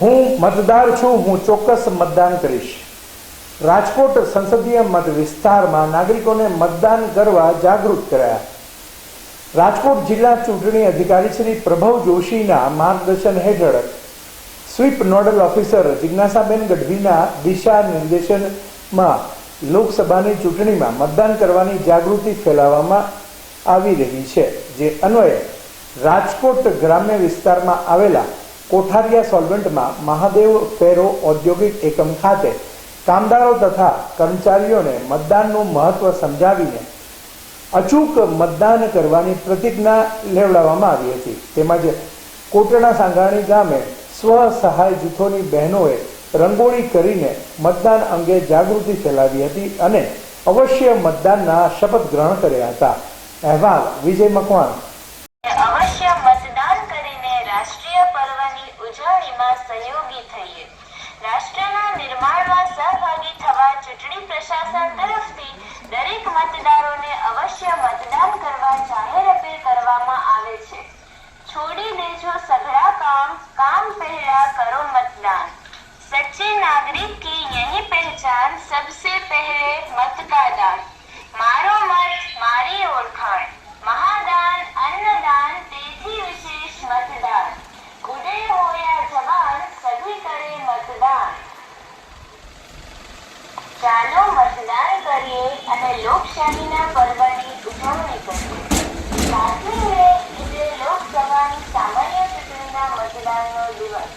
હું મતદાર છું, હું ચોક્કસ મતદાન કરીશ. રાજકોટ સંસદીય મત વિસ્તારમાં નાગરિકોને મતદાન કરવા જાગૃત કરાયા. રાજકોટ જિલ્લા ચૂંટણી અધિકારી શ્રી પ્રભવ જોશીના માર્ગદર્શન હેઠળ સ્વીપ નોડલ ઓફિસર જિજ્ઞાસાબેન ગઢવીના દિશા નિર્દેશનમાં લોકસભાની ચૂંટણીમાં મતદાન કરવાની જાગૃતિ ફેલાવવામાં આવી રહી છે, જે અન્વયે રાજકોટ ગ્રામ્ય વિસ્તારમાં આવેલા કોઠારિયા સોલ્વન્ટમાં મહાદેવ ફેરો ઔદ્યોગિક એકમ ખાતે કામદારો તથા કર્મચારીઓને મતદાનનું મહત્વ સમજાવીને અચૂક મતદાન કરવાની પ્રતિજ્ઞા લેવડાવવામાં આવી હતી. તેમજ કોટડા સાંગાણી ગામે સ્વ સહાય જૂથોની બહેનોએ રંગોળી કરીને મતદાન અંગે જાગૃતિ ફેલાવી હતી અને અવશ્ય મતદાનના શપથ ગ્રહણ કર્યા હતા. અહેવાલ વિજય મકવાણ નિર્માણમાં સહયોગી થઈએ. રાષ્ટ્રના નિર્માણમાં સહભાગી થવા ચૂંટણી પ્રશાસન તરફથી દરેક મતદારોને અવશ્ય મતદાન કરવા જાહેર અપીલ કરવામાં આવે છે. છોડી દેજો સઘળા કામ કામ પહેલા કરો મતદાન. સચ્ચે નાગરિક કી યહી પહેચાન સબસે પહેલા ચાલો મતદાન કરીએ અને લોકશાહીના પર્વની ઉજવણી કરીએ. સાતમી મે લોકસભાની સામાન્ય ચૂંટણીના મતદાનનો દિવસ.